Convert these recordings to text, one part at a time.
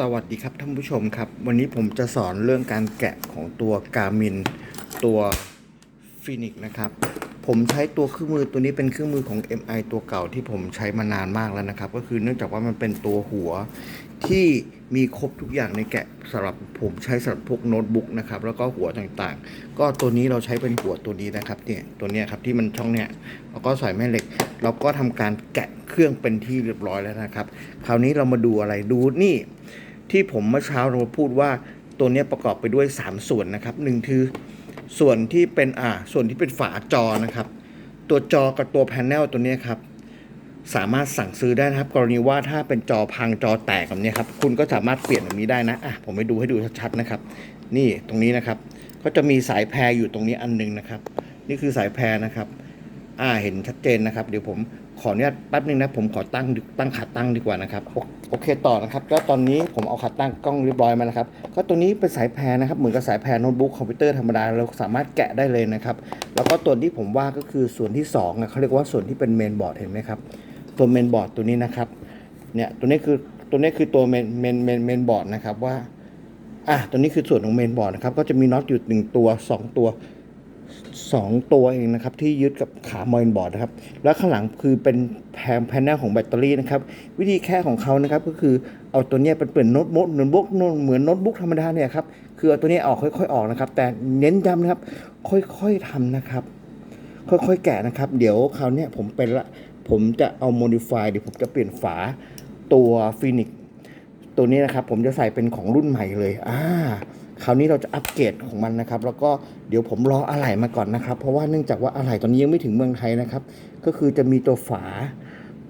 สวัสดีครับท่านผู้ชมครับ วันนี้ผมจะสอนเรื่องการแกะของตัวกามินตัวฟินิกนะครับ ผมใช้ตัวเครื่องมือตัวนี้เป็นเครื่องมือของ MI ตัวเก่าที่ผมใช้มานานมากแล้วนะครับ ก็คือเนื่องจากว่ามันเป็นตัวหัวที่มีครบทุกอย่างในแกะสำหรับผมใช้สำหรับพวกโน้ตบุ๊กนะครับแล้วก็หัวต่างๆ ก็ตัวนี้เราใช้เป็นหัวตัวนี้นะครับเนี่ยตัวนี้ครับที่มันช่องเนี้ยแล้วก็ใส่แม่เหล็ก เราก็ทำการแกะเครื่องเป็นที่เรียบร้อยแล้วนะครับ คราวนี้เรามาดูอะไรดูนี่ ที่ผมเมื่อเช้าเราพูดว่าตัวนี้ประกอบไปด้วย 3 ส่วนนะครับหนึ่งคือส่วนที่เป็นอ่าส่วนที่เป็นฝาจอนะครับ ตัวจอกับตัวแผงตัวนี้ครับสามารถสั่งซื้อได้นะครับ กรณีว่าถ้าเป็นจอพังจอแตกแบบนี้ครับคุณก็สามารถเปลี่ยนแบบนี้ได้นะอะผมไปดูให้ดูชัดๆนะครับ นี่ตรงนี้นะครับ ก็จะมีสายแพรอยู่ตรงนี้อันหนึงนะครับ นี่คือสายแพรนะครับ อ่าเห็นชัดเจนนะครับ เดี๋ยวผม ขออนุญาตแป๊บนึงนะผมขอตั้งตั้งขาตั้งดีกว่านะครับโอเคต่อนะครับก็ตอนนี้ผมเอาขาตั้งกล้องเรียบร้อยมาแล้วครับก็ตัวนี้เป็นสายแพรนะครับเหมือนกับสายแพรโน้ตบุ๊กคอมพิวเตอร์ธรรมดาเราสามารถแกะได้เลยนะครับแล้วก็ตัวที่ผมว่าก็คือส่วนที่สองอะเขาเรียกว่าส่วนที่เป็นเมนบอร์ดเห็นไหมครับตัวเมนบอร์ดตัวนี้นะครับเนี่ยตัวนี้คือตัวนี้คือตัวเมนเมนเมนเมนบอร์ดนะครับว่าอะตัวนี้คือส่วนของเมนบอร์ดนะครับก็จะมีน็อตอยู่หนึ่งตัวสองตัว สองตัวเองนะครับที่ยึดกับขามอยน์บอร์ดนะครับแล้วข้างหลังคือเป็นแผงแผงของแบตเตอรี่นะครับวิธีแค่ของเขานะครับก็คือเอาตัวนี้เป็นเปลี่ยนโน้ตบุ๊กโน้ตบุ๊กเหมือนโน้ตบุ๊กธรรมดาเนี่ยครับคือเอาตัวนี้ออกค่อย ๆ ออกนะครับ แต่เน้นย้ำนะครับค่อยๆทำนะครับ ค่อยๆแกะนะครับ เดี๋ยวคราวนี้ผมเป็นละผมจะเอา modify เดี๋ยวผมจะเปลี่ยนฝาตัวฟินิกตัวนี้นะครับผมจะใส่เป็นของรุ่นใหม่เลยอ่า คราวนี้เราจะอัปเกรดของมันนะครับ แล้วก็เดี๋ยวผมรออะไหล่มาก่อนนะครับ เพราะว่าเนื่องจากว่าอะไหล่ตอนนี้ยังไม่ถึงเมืองไทยนะครับ ก็คือจะมีตัวฝา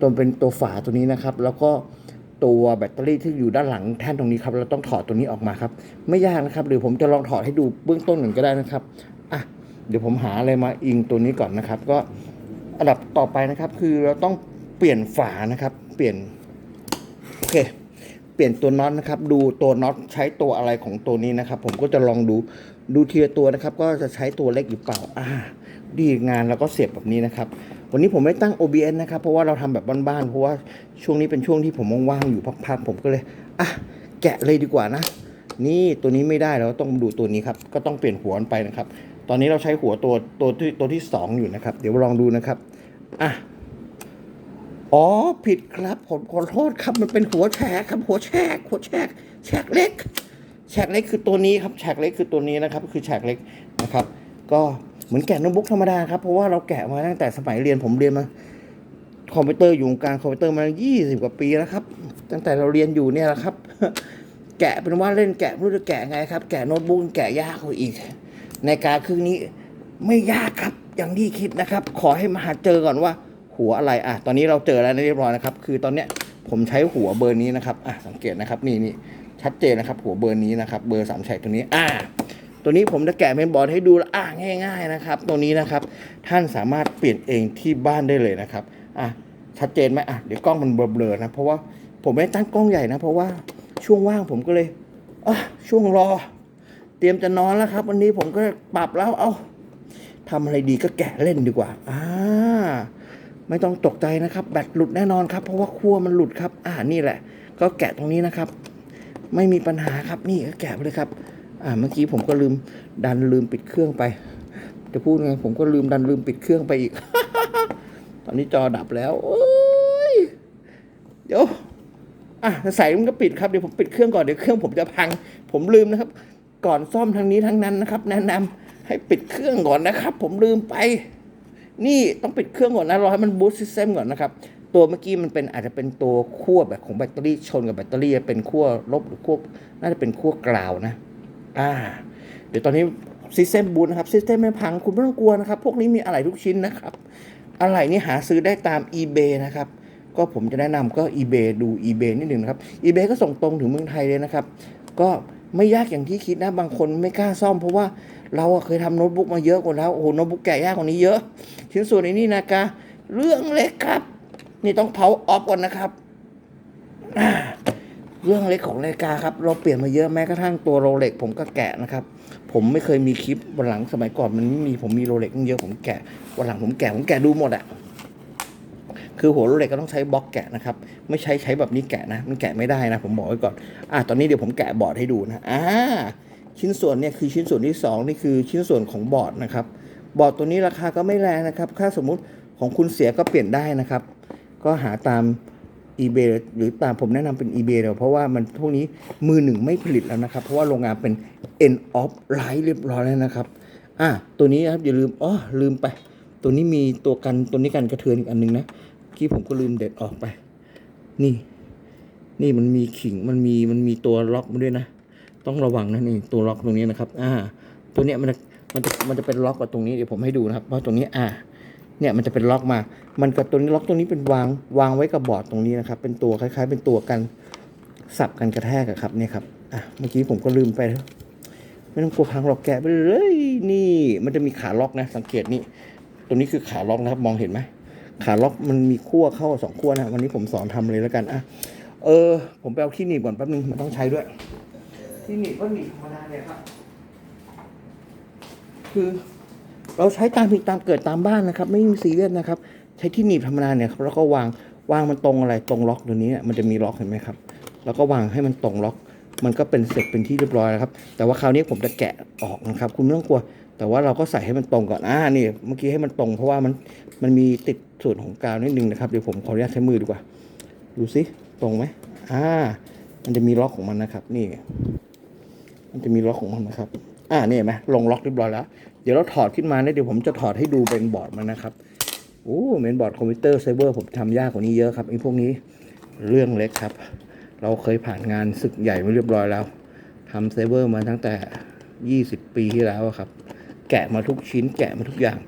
ตัวเป็นตัวฝาตัวนี้นะครับ แล้วก็ตัวแบตเตอรี่ที่อยู่ด้านหลังแท่นตรงนี้ครับ เราต้องถอดตัวนี้ออกมาครับ ไม่ยากนะครับเดี๋ยวผมจะลองถอดให้ดูเบื้องต้นหนึ่งก็ได้นะครับอะเดี๋ยวผมหาอะไรมาอิงตัวนี้ก่อนนะครับ ก็อันดับต่อไปนะครับ คือเราต้องเปลี่ยนฝานะครับ เปลี่ยนโอเค เปลี่ยนตัวน็อตนะครับ ดูตัวน็อตใช้ตัวอะไรของตัวนี้นะครับ ผมก็จะลองดูดูทีละตัวนะครับ ก็จะใช้ตัวเล็กหรือเปล่าอ่าดีงานแล้วก็เสียบแบบนี้นะครับ วันนี้ผมไม่ตั้ง OBS นะครับ เพราะว่าเราทำแบบบ้านๆเพราะว่าช่วงนี้เป็นช่วงที่ผมว่างๆอยู่พักๆผมก็เลยอะแกะเลยดีกว่านะ นี่ตัวนี้ไม่ได้เราต้องดูตัวนี้ครับ ก็ต้องเปลี่ยนหัวมันไปนะครับ ตอนนี้เราใช้หัวตัวตัวที่ตัวที่สองอยู่นะครับ เดี๋ยวลองดูนะครับอะ อ๋อ ผิดครับผมขอโทษครับ มันเป็นหัวแฉกครับ หัวแฉกหัวแฉกแฉกเล็กแฉกเล็กคือตัวนี้ครับแฉกเล็กคือตัวนี้นะครับ คือแฉกเล็กนะครับ ก็เหมือนแกะโน้ตบุ๊กธรรมดาครับ เพราะว่าเราแกะมาตั้งแต่สมัยเรียนผมเรียนมาคอมพิวเตอร์อยู่วงการคอมพิวเตอร์มา20กว่าปีแล้วครับ ตั้งแต่เราเรียนอยู่เนี่ยแหละครับ แกะเป็นว่าเล่นแกะไม่รู้จะแกะไงครับ แกะโน้ตบุ๊กแกะยากกว่าอีก ในการครื่งนี้ไม่ยากครับอย่างที่คิดนะครับ ขอให้มาหาเจอก่อนว่า หัวอะไรอะตอนนี้เราเจอแล้วเรียบร้อยนะครับ คือตอนเนี้ยผมใช้หัวเบอร์นี้นะครับอะสังเกตนะครับนี่นี่ชัดเจนนะครับ หัวเบอร์นี้นะครับ เบอร์สามแฉกตัวนี้อ่าตัวนี้ผมจะแกะเมนบอร์ดให้ดูอ่าง่าย ๆนะครับ ตัวนี้นะครับ ท่านสามารถเปลี่ยนเองที่บ้านได้เลยนะครับอะชัดเจนไหมอะเดี๋ยวกล้องมันเบลอๆนะเพราะว่าผมไม่ตั้งกล้องใหญ่นะ เพราะว่าช่วงว่างผมก็เลยอะช่วงรอ เตรียมจะนอนแล้วครับ วันนี้ผมก็ปรับแล้วเอาทำอะไรดีก็แกะเล่นดีกว่าอ่า ไม่ต้องตกใจนะครับแบตหลุดแน่นอนครับ เพราะว่าขั้วมันหลุดครับ อ่านี่แหละ ก็แกะตรงนี้นะครับ ไม่มีปัญหาครับนี่ก็แกะไปเลยครับ อ่าเมื่อกี้ผมก็ลืมดันลืมปิดเครื่องไปจะพูดไงผมก็ลืมดันลืมปิดเครื่องไปอีก ตอนนี้จอดับแล้วโอ้ยเดี๋ยวอะใส่มันก็ปิดครับเดี๋ยวผมปิดเครื่องก่อนเดี๋ยวเครื่องผมจะพัง ผมลืมนะครับ ก่อนซ่อมทางนี้ทั้งนั้นนะครับ แนะนำให้ปิดเครื่องก่อนนะครับ ผมลืมไป นี่ต้องปิดเครื่องก่อนนะรอให้มันบูตซิสเต็มก่อนนะครับ ตัวเมื่อกี้มันเป็นอาจจะเป็นตัวขั้วแบบของแบตเตอรี่ชนกับแบตเตอรี่เป็นขั้วลบหรือขั้วน่าจะเป็นขั้วกราวนะ อ่า เดี๋ยวตอนนี้ซิสเต็มบูตนะครับซิสเต็มไม่พังคุณไม่ต้องกลัวนะครับ พวกนี้มีอะไรทุกชิ้นนะครับ อะไรนี่หาซื้อได้ตาม eBay นะครับก็ผมจะแนะนำก็ eBay ดู eBay นิดหนึ่งนะครับ eBay ก็ส่งตรงถึงเมืองไทยเลยนะครับ ก็ ไม่ยากอย่างที่คิดนะ บางคนไม่กล้าซ่อมเพราะว่าเราเคยทำโน้ตบุ๊กมาเยอะกว่าแล้วโอ้โหโน้ตบุ๊กแกะยากกว่านี้เยอะ ชิ้นส่วนในนี้นะคะเรื่องเล็กครับ นี่ต้องเผาออฟก่อนนะครับเรื่องเล็กของนาฬิกาครับ เราเปลี่ยนมาเยอะแม้กระทั่งตัวโรเล็กผมก็แกะนะครับ ผมไม่เคยมีคลิปวันหลังสมัยก่อนมันไม่มีผมมีโรเล็กเยอะผมแกะวันหลังผมแกะผมแกะดูหมดอะ คือหัวโรเล็กก็ต้องใช้บล็อกแกะนะครับ ไม่ใช้ใช้แบบนี้แกะนะ มันแกะไม่ได้นะ ผมบอกไว้ก่อน อะตอนนี้เดี๋ยวผมแกะบอร์ดให้ดูนะ อ่า ชิ้นส่วนเนี่ยคือชิ้นส่วนที่สองนี่คือชิ้นส่วนของบอร์ดนะครับ บอร์ดตัวนี้ราคาก็ไม่แรงนะครับถ้าสมมุติของคุณเสียก็เปลี่ยนได้นะครับ ก็หาตาม eBay หรือตามผมแนะนำเป็น eBay เดี๋ยวเพราะว่ามันพวกนี้มือหนึ่งไม่ผลิตแล้วนะครับ เพราะว่าโรงงานเป็น end of life เรียบร้อยแล้วนะครับ อะตัวนี้นะครับอย่าลืมอ๋อลืมไป ตัวนี้มีตัวกันตัวนี้กันกระเทือนอีกอันนึงนะ กี้ผมก็ลืมเด็ดออกไป นี่ นี่มันมีขิงมันมีมันมีตัวล็อกมาด้วยนะ ต้องระวังนะนี่ตัวล็อกตรงนี้นะครับ อ่า ตัวเนี้ยมันจะมันจะมันจะเป็นล็อกกับตรงนี้เดี๋ยวผมให้ดูนะครับเพราะตรงนี้อ่า เนี่ยมันจะเป็นล็อกมา มันกับตัวนี้ล็อกตรงนี้เป็นวางวางไว้กับบอร์ดตรงนี้นะครับ เป็นตัวคล้ายๆ เป็นตัวกันสับกันกระแทกครับเนี่ยครับอะเมื่อกี้ผมก็ลืมไปแล้วไม่ต้องกลัวพังหรอกแกะไปเลยนี่ มันจะมีขาล็อกนะ สังเกตนี่ ตรงนี้คือขาล็อกนะครับ มองเห็นไหม ขาล็อกมันมีขั้วเข้าสองขั้วนะวันนี้ผมสอนทำเลยแล้วกันอะเออ ผมไปเอาที่หนีบก่อนแป๊บนึงมันต้องใช้ด้วย ที่หนีบก็หนีบธรรมดาเนี่ยครับ คือเราใช้ตามผิดตามเกิดตามบ้านนะครับ ไม่มีซีเรียสนะครับ ใช้ที่หนีบธรรมดาเนี่ยครับแล้วก็วางวางมันตรงอะไรตรงล็อกตัวนี้เนี่ยมันจะมีล็อกเห็นไหมครับ แล้วก็วางให้มันตรงล็อก มันก็เป็นเสร็จเป็นที่เรียบร้อยแล้วครับ แต่ว่าคราวนี้ผมจะแกะออกนะครับ คุณไม่ต้องกลัว แต่ว่าเราก็ใส่ให้มันตรงก่อน อ่า นี่ เมื่อกี้ให้มันตรง เพราะว่ามัน มันมีติดส่วนของกาวนิดนึงนะครับ เดี๋ยวผมขออนุญาตใช้มือดีกว่า ดูสิ ตรงไหมอ่า มันจะมีล็อกของมันนะครับ นี่ มันจะมีล็อกของมันนะครับ อ่า นี่เห็นไหมลงล็อกเรียบร้อยแล้ว เดี๋ยวเราถอดขึ้นมาเนี่ยเดี๋ยวผมจะถอดให้ดูเป็นบอร์ดมันนะครับ โอ้เมนบอร์ดคอมพิวเตอร์ไซเบอร์ผมทำยากกว่านี้เยอะครับไอ้พวกนี้ เรื่องเล็กครับ เราเคยผ่านงานศึกใหญ่มาเรียบร้อยแล้วทำไซเบอร์มาตั้งแต่ 20 ปีที่แล้วครับ กะมาทุกชิ้นแกะมาทุกอย่าง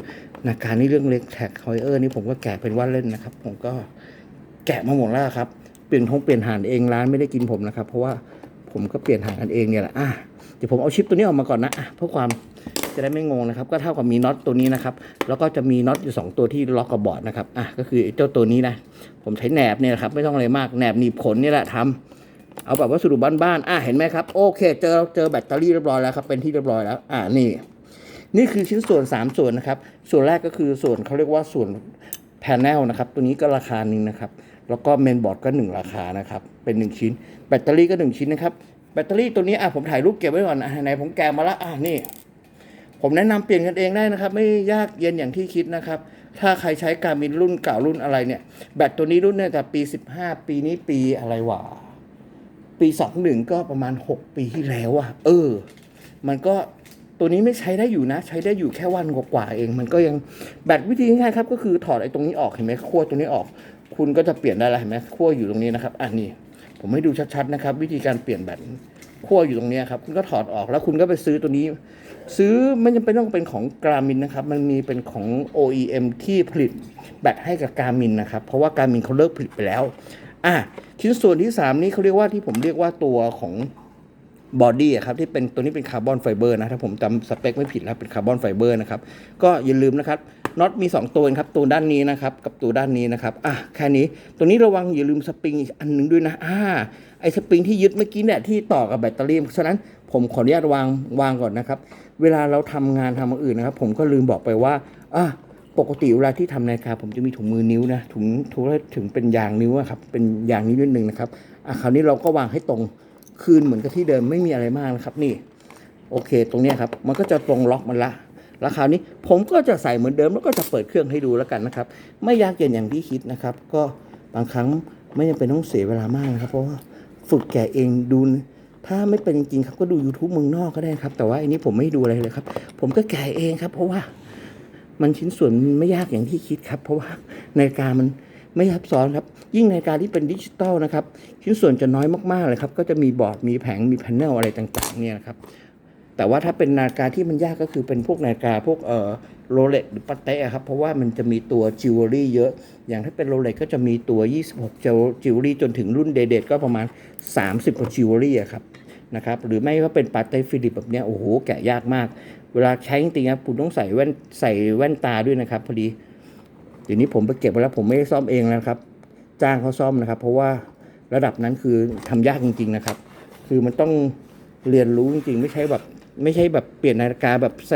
นาการนี่เรื่องเล็กแท็กคอยเออร์นี่ผมก็แกะเป็นว่าเล่นนะครับ ผมก็แกะมาหมดแล้วครับ เปลี่ยนทงเปลี่ยนหานเองร้านไม่ได้กินผมนะครับ เพราะว่าผมก็เปลี่ยนหานกันเองเนี่ยแหละอะเดี๋ยวผมเอาชิปตัวนี้ออกมาก่อนนะเพื่อความจะได้ไม่งงนะครับ ก็เท่ากับมีน็อตตัวนี้นะครับ แล้วก็จะมีน็อตอยู่สองตัวที่ล็อกกับบอร์ดนะครับอะก็คือเจ้าตัวนี้นะ ผมใช้แหนบเนี่ยครับ ไม่ต้องอะไรมากแหนบหนีบขนนี่แหละทำเอาแบบวัสดุบ้านๆอะเห็นไหมครับ โอเค เจอเจอแบตเตอรี่เรียบร้อยแล้วครับเป็นที่เรียบร้อยแล้ว อ่านี่ นี่คือชิ้นส่วน 3 ส่วนนะครับ ส่วนแรกก็คือส่วนเขาเรียกว่าส่วนแผงนะครับ ตัวนี้ก็ราคาหนึ่งนะครับ แล้วก็เมนบอร์ดก็ 1 ราคานะครับ เป็น 1 ชิ้น แบตเตอรี่ก็ 1 ชิ้นนะครับ แบตเตอรี่ตัวนี้อะผมถ่ายรูปเก็บไว้ก่อนอะไหนผมแกะมาล้วอะนี่ ผมแนะนำเปลี่ยนกันเองได้นะครับ ไม่ยากเย็นอย่างที่คิดนะครับ ถ้าใครใช้การมินรุ่นเก่ารุ่นอะไรเนี่ย แบตตัวนี้รุ่นเนี่ยแต่ปี 15 ปีนี้ปีอะไรวะปีสองหนึ่งก็ประมาณ 6 ปีที่แล้วอะเออ มันก็ ตัวนี้ไม่ใช้ได้อยู่นะ ใช้ได้อยู่แค่วันกว่าๆเอง มันก็ยังแบตวิธีง่ายครับ ก็คือถอดไอ้ตรงนี้ออกเห็นไหมขั้วตรงนี้ออก คุณก็จะเปลี่ยนได้แล้วเห็นไหมขั้วอยู่ตรงนี้นะครับอันนี้ผมให้ดูชัดๆนะครับ วิธีการเปลี่ยนแบตขั้วอยู่ตรงนี้ครับคุณก็ถอดออกแล้วคุณก็ไปซื้อตัวนี้ ซื้อไม่จำเป็นต้องเป็นของกรามินนะครับ มันมีเป็นของ OEM ที่ผลิตแบตให้กับกามินนะครับ เพราะว่ากามินเขาเลิกผลิตไปแล้ว อะชิ้นส่วนที่ 3 นี้เขาเรียกว่าที่ผมเรียกว่าตัวของ บอดี้ครับที่เป็นตัวนี้เป็นคาร์บอนไฟเบอร์นะถ้าผมจำสเปคไม่ผิดแล้วเป็นคาร์บอนไฟเบอร์นะครับก็อย่าลืมนะครับน็อตมี 2 ตัวครับตัวด้านนี้นะครับกับตัวด้านนี้นะครับอะแค่นี้ตัวนี้ระวังอย่าลืมสปริงอีกอันหนึ่งด้วยนะอ่าไอ้สปริงที่ยึดเมื่อกี้เนี่ยที่ต่อกับแบตเตอรี่เพราะฉะนั้นผมขออนุญาตวางวางก่อนนะครับ เวลาเราทำงานทำอื่นนะครับ ผมก็ลืมบอกไปว่าอะปกติเวลาที่ทำนาฬิกาผมจะมีถุงมือนิ้วนะถุงถุงถึงเป็นยางนิ้วครับเป็นยางนิ้วนิดนึงนะครับอะคราวนี้เราก็วางให้ตรง คืนเหมือนกับที่เดิมไม่มีอะไรมากนะครับนี่ โอเคตรงนี้ครับ มันก็จะตรงล็อกมันละแล้วคราวนี้ผมก็จะใส่เหมือนเดิมแล้วก็จะเปิดเครื่องให้ดูแล้วกันนะครับ ไม่ยากเย็นอย่างที่คิดนะครับ ก็บางครั้งไม่จำเป็นต้องเสียเวลามากนะครับ เพราะว่าฝึกแกะเองดู ถ้าไม่เป็นจริงครับก็ดู YouTube เมืองนอกก็ได้ครับ แต่ว่าอันนี้ผมไม่ดูอะไรเลยครับ ผมก็แกะเองครับ เพราะว่ามันชิ้นส่วนมันไม่ยากอย่างที่คิดครับ เพราะว่านาฬิกามัน ไม่ซับซ้อนครับ ยิ่งนาฬิกาที่เป็นดิจิตอลนะครับ ชิ้นส่วนจะน้อยมากๆเลยครับ ก็จะมีบอร์ดมีแผงมีแผงอะไรต่างๆเนี่ยนะครับแต่ว่าถ้าเป็นนาฬิกาที่มันยากก็คือเป็นพวกนาฬิกาพวกเอ่อโรเล็กหรือปาเต้ครับ เพราะว่ามันจะมีตัวจิวเวลรี่เยอะ อย่างถ้าเป็นโรเล็กก็จะมีตัว 26จิวเวลรี่จนถึงรุ่นเดดๆก็ประมาณ 30กว่าจิวเวลรี่ครับนะครับหรือไม่ก็เป็นปาเต้ฟิลิปแบบเนี้ยโอ้โหแกะยากมาก เวลาใช้จริงๆครับคุณต้องใส่แว่นใส่แว่นตาด้วยนะครับพอดี เดี๋ยวนี้ผมไปเก็บไว้แล้วผมไม่ได้ซ่อมเองแล้วครับ จ้างเขาซ่อมนะครับ เพราะว่าระดับนั้นคือทำยากจริง ๆนะครับ คือมันต้องเรียนรู้จริงๆ ไม่ใช่แบบไม่ใช่แบบเปลี่ยนนาฬิกาแบบไซ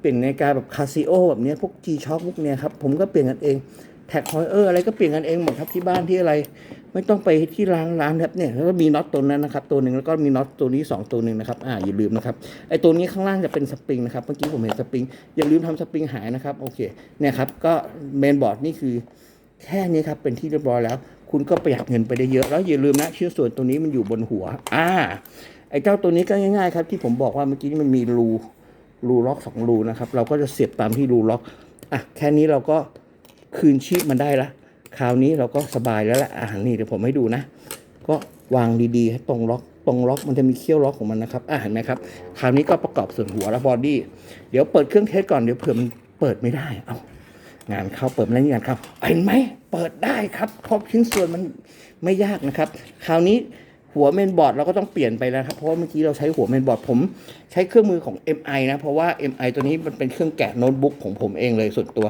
เปลี่ยนนาฬิกาแบบคาซิโอแบบเนี้ยพวกจีช็อคพวกเนี้ยครับผมก็เปลี่ยนกันเอง แท็กฮอยเออร์อะไรก็เปลี่ยนกันเองหมดครับที่บ้านที่อะไร ไม่ต้องไปที่ร้านร้านครับเนี่ยแล้วก็มีน็อตตัวนั้นนะครับตัวหนึ่งแล้วก็มีน็อตตัวนี้สองตัวหนึ่งนะครับอ่าอย่าลืมนะครับไอ้ตัวนี้ข้างล่างจะเป็นสปริงนะครับเมื่อกี้ผมเห็นสปริงอย่าลืมทำสปริงหายนะครับโอเคเนี่ยครับก็เมนบอร์ดนี่คือแค่นี้ครับเป็นที่เรียบร้อยแล้ว คุณก็ประหยัดเงินไปได้เยอะแล้วอย่าลืมนะชิ้นส่วนตัวนี้มันอยู่บนหัวอ่าไอ้เจ้าตัวนี้ก็ง่ายๆครับที่ผมบอกว่าเมื่อกี้นี่มันมีรูรูล็อกสองรูนะครับเราก็จะเสียบตามที่รูล็อกอะแค่นี้เราก็ คืนชีพมันได้ละคราวนี้เราก็สบายแล้วละอ่านี่เดี๋ยวผมให้ดูนะ ก็วางดีๆให้ตรงล็อกตรงล็อกมันจะมีเขี้ยวล็อกของมันนะครับอ่าเห็นไหมครับ คราวนี้ก็ประกอบส่วนหัวและบอดี้เดี๋ยวเปิดเครื่องเทสก่อนเดี๋ยวเผื่อมันเปิดไม่ได้เอางานเข้าเปิดมาแล้วนี่งานเข้าเห็นไหมเปิดได้ครับเพราะชิ้นส่วนมันไม่ยากนะครับ คราวนี้หัวเมนบอร์ดเราก็ต้องเปลี่ยนไปแล้วครับเพราะว่าเมื่อกี้เราใช้หัวเมนบอร์ดผมใช้เครื่องมือของ MI นะเพราะว่า MI ตัวนี้มันเป็นเครื่องแกะโน้ตบุ๊กของผมเองเลยส่วนตัว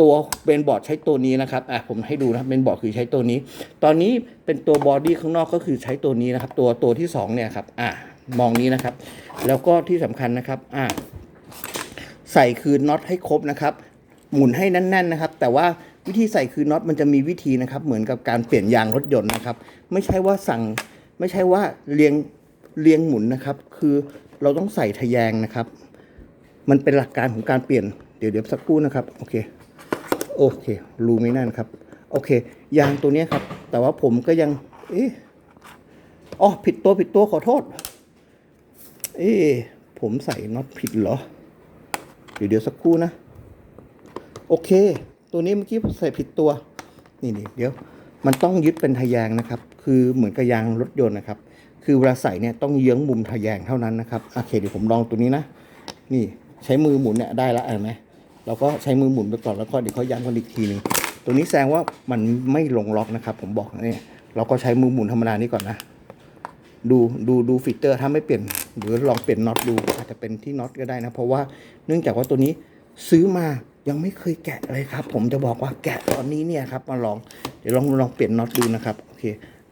ตัวเมนบอร์ดใช้ตัวนี้นะครับอะผมให้ดูนะครับเมนบอร์ดคือใช้ตัวนี้ ตอนนี้เป็นตัวบอดี้ข้างนอกก็คือใช้ตัวนี้นะครับ ตัวตัวที่สองเนี่ยครับอะมองนี้นะครับ แล้วก็ที่สำคัญนะครับอะใส่คืนน็อตให้ครบนะครับ หมุนให้แน่นๆนะครับ แต่ว่าวิธีใส่คืนน็อตมันจะมีวิธีนะครับ เหมือนกับการเปลี่ยนยางรถยนต์นะครับ ไม่ใช่ว่าสั่งไม่ใช่ว่าเรียงเรียงหมุนนะครับ คือเราต้องใส่ทะแยงนะครับ มันเป็นหลักการของการเปลี่ยนเดี๋ยวเดี๋ยวสักครู่นะครับ โอเค โอเค รูไม่แน่นครับ โอเค ยางตัวนี้ครับ แต่ว่าผมก็ยัง เอ๊ะอ๋อผิดตัวผิดตัวขอโทษ เอ๊ะผมใส่น็อตผิดเหรอ เดี๋ยวเดี๋ยวสักครู่นะ โอเค ตัวนี้เมื่อกี้ใส่ผิดตัว นี่นี่เดี๋ยว มันต้องยึดเป็นทะแยงนะครับ คือเหมือนกับยางรถยนต์นะครับ คือเวลาใส่เนี่ยต้องเยื้องมุมทะแยงเท่านั้นนะครับ โอเค เดี๋ยวผมลองตัวนี้นะ นี่ใช้มือหมุนเนี่ยได้แล้วเห็นไหม เราก็ใช้มือหมุนไปก่อนแล้วก็เดี๋ยวเขาย้ำกันอีกทีหนึ่งตัวนี้แสดงว่ามันไม่ลงล็อกนะครับ ผมบอกนะเนี่ยเราก็ใช้มือหมุนธรรมดานี้ก่อนนะ ดูดูดูฟิลเตอร์ถ้าไม่เปลี่ยน หรือลองเปลี่ยนน็อตดูอาจจะเป็นที่น็อตก็ได้นะ เพราะว่าเนื่องจากว่าตัวนี้ซื้อมายังไม่เคยแกะเลยครับ ผมจะบอกว่าแกะตอนนี้เนี่ยครับมาลองเดี๋ยวลองลองเปลี่ยนน็อตดูนะครับโอเค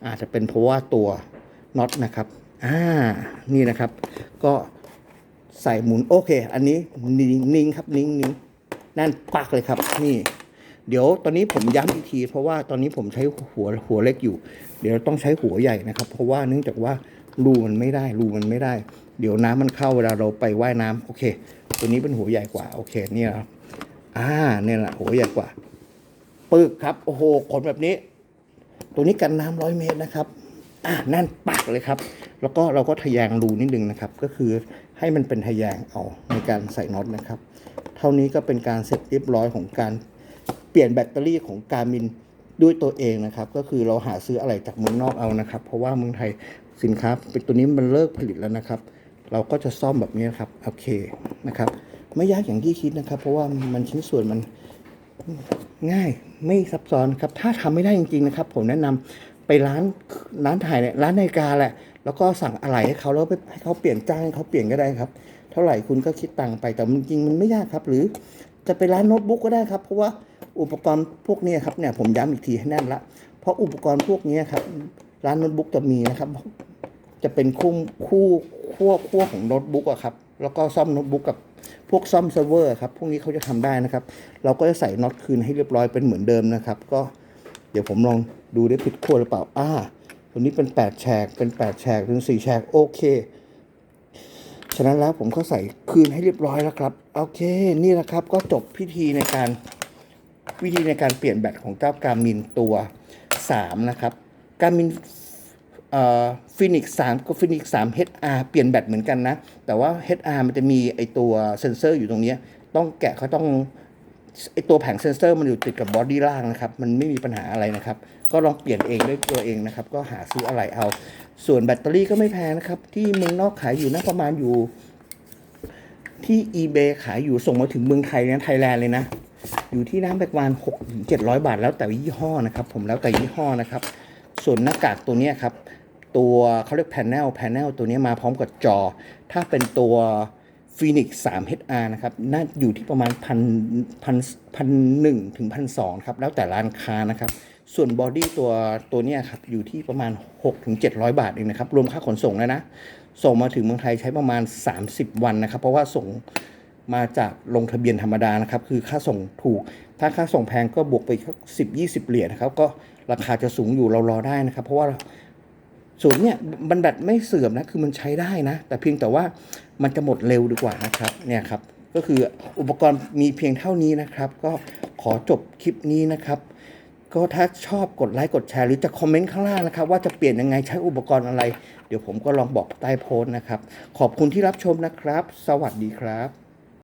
อาจจะเป็นเพราะว่าตัวน็อตนะครับอ่านี่นะครับ ก็ใส่หมุนโอเค อันนี้นิ่งนิ่งครับนิ่งนิ่ง นั่นปักเลยครับ นี่ เดี๋ยวตอนนี้ผมย้ำอีกที เพราะว่าตอนนี้ผมใช้หัวหัวเล็กอยู่ เดี๋ยวต้องใช้หัวใหญ่นะครับ เพราะว่าเนื่องจากว่ารูมันไม่ได้รูมันไม่ได้ เดี๋ยวน้ำมันเข้าเวลาเราไปว่ายน้ำโอเค ตัวนี้เป็นหัวใหญ่กว่าโอเคเนี่ยครับอ่าเนี่ยแหละหัวใหญ่กว่าปึกครับโอ้โหขนแบบนี้ ตัวนี้กันน้ำร้อยเมตรนะครับอ่านั่นปักเลยครับ แล้วก็เราก็ทะแยงรูนิดนึงนะครับ ก็คือให้มันเป็นทะแยงเอาในการใส่น็อตนะครับ เท่านี้ก็เป็นการเสร็จเรียบร้อยของการเปลี่ยนแบตเตอรี่ของการมินด้วยตัวเองนะครับ ก็คือเราหาซื้ออะไรจากเมืองนอกเอานะครับ เพราะว่าเมืองไทยสินค้าเป็นตัวนี้มันเลิกผลิตแล้วนะครับ เราก็จะซ่อมแบบนี้นครับโอเคนะครับไม่ยากอย่างที่คิดนะครับ เพราะว่ามันชิ้นส่วนมันง่ายไม่ซับซ้อนครับ ถ้าทำไม่ได้จริงๆนะครับ ผมแนะนำไปร้านร้านถ่ายเนี่ยร้านนาฬิกาแหละ แล้วก็สั่งอะไหล่ให้เขาแล้วไปให้เขาเปลี่ยนจ้างให้เขาเปลี่ยนก็ได้ครับ เท่าไหร่คุณก็คิดตังค์ไปแต่จริงๆมันไม่ยากครับ หรือจะไปร้านโน้ตบุ๊กก็ได้ครับ เพราะว่าอุปกรณ์พวกนี้ครับเนี่ยผมย้ำอีกทีให้แน่นละเพราะอุปกรณ์พวกนี้ครับ ร้านโน้ตบุ๊กจะมีนะครับ จะเป็นคู่คู่ขั้วขั้วของโน้ตบุ๊กอะครับ แล้วก็ซ่อมโน้ตบุ๊กกับพวกซ่อมเซิร์ฟเวอร์ครับพวกนี้เขาจะทำได้นะครับ เราก็จะใส่น็อตคืนให้เรียบร้อยเป็นเหมือนเดิมนะครับ ก็เดี๋ยวผมลองดูได้ผิดขั้วหรือเปล่าอ่าตัวนี้เป็น 8 แฉกเป็น 8 แฉกถึง 4 แฉกโอเค ฉะนั้นแล้วผมก็ใส่คืนให้เรียบร้อยแล้วครับ โอเค นี่แหละครับ ก็จบพิธีในการวิธีในการเปลี่ยนแบตของเจ้าการมินตัว 3 นะครับ การมินฟินิกสามกับฟินิกสาม HR เปลี่ยนแบตเหมือนกันนะ แต่ว่า HR มันจะมีไอตัวเซนเซอร์อยู่ตรงนี้ ต้องแกะเขาต้องไอตัวแผงเซนเซอร์มันอยู่ติดกับบอดี้ล่างนะครับ มันไม่มีปัญหาอะไรนะครับ ก็ลองเปลี่ยนเองด้วยตัวเองนะครับ ก็หาซื้ออะไรเอา ส่วนแบตเตอรี่ก็ไม่แพงนะครับ ที่เมืองนอกขายอยู่นะประมาณอยู่ ที่ eBay ขายอยู่ส่งมาถึงเมืองไทยนะไทยแลนด์เลยนะ อยู่ที่น้ำประมาณ6ถึง700บาท แล้วแต่ยี่ห้อนะครับ ผมแล้วแต่ยี่ห้อนะครับ ส่วนหน้ากากตัวนี้ครับ ตัวเขาเรียกแผ่นแนลแผ่นแนลตัวนี้มาพร้อมกับจอ ถ้าเป็นตัว Phoenix 3 HR นะครับ น่าอยู่ที่ประมาณพันพันพันหนึ่งถึงพันสองครับ แล้วแต่ร้านค้านะครับ ส่วนบอดี้ตัวตัวเนี้ยครับอยู่ที่ประมาณ6ถึง700 บาทเองนะครับ รวมค่าขนส่งแล้วนะ ส่งมาถึงเมืองไทยใช้ประมาณ 30 วันนะครับ เพราะว่าส่งมาจากลงทะเบียนธรรมดานะครับ คือค่าส่งถูก ถ้าค่าส่งแพงก็บวกไปสิบยี่สิบเหรียญนะครับ ก็ราคาจะสูงอยู่เรารอได้นะครับ เพราะว่าศูนเนี่ยบันแบตไม่เสื่อมนะ คือมันใช้ได้นะ แต่เพียงแต่ว่ามันจะหมดเร็วดีกว่านะครับ เนี่ยครับ ก็คืออุปกรณ์มีเพียงเท่านี้นะครับ ก็ขอจบคลิปนี้นะครับ ก็ถ้าชอบกดไลค์กดแชร์หรือจะคอมเมนต์ข้างล่างนะครับ ว่าจะเปลี่ยนยังไงใช้อุปกรณ์อะไร เดี๋ยวผมก็ลองบอกใต้โพสต์นะครับ ขอบคุณที่รับชมนะครับ สวัสดีครับ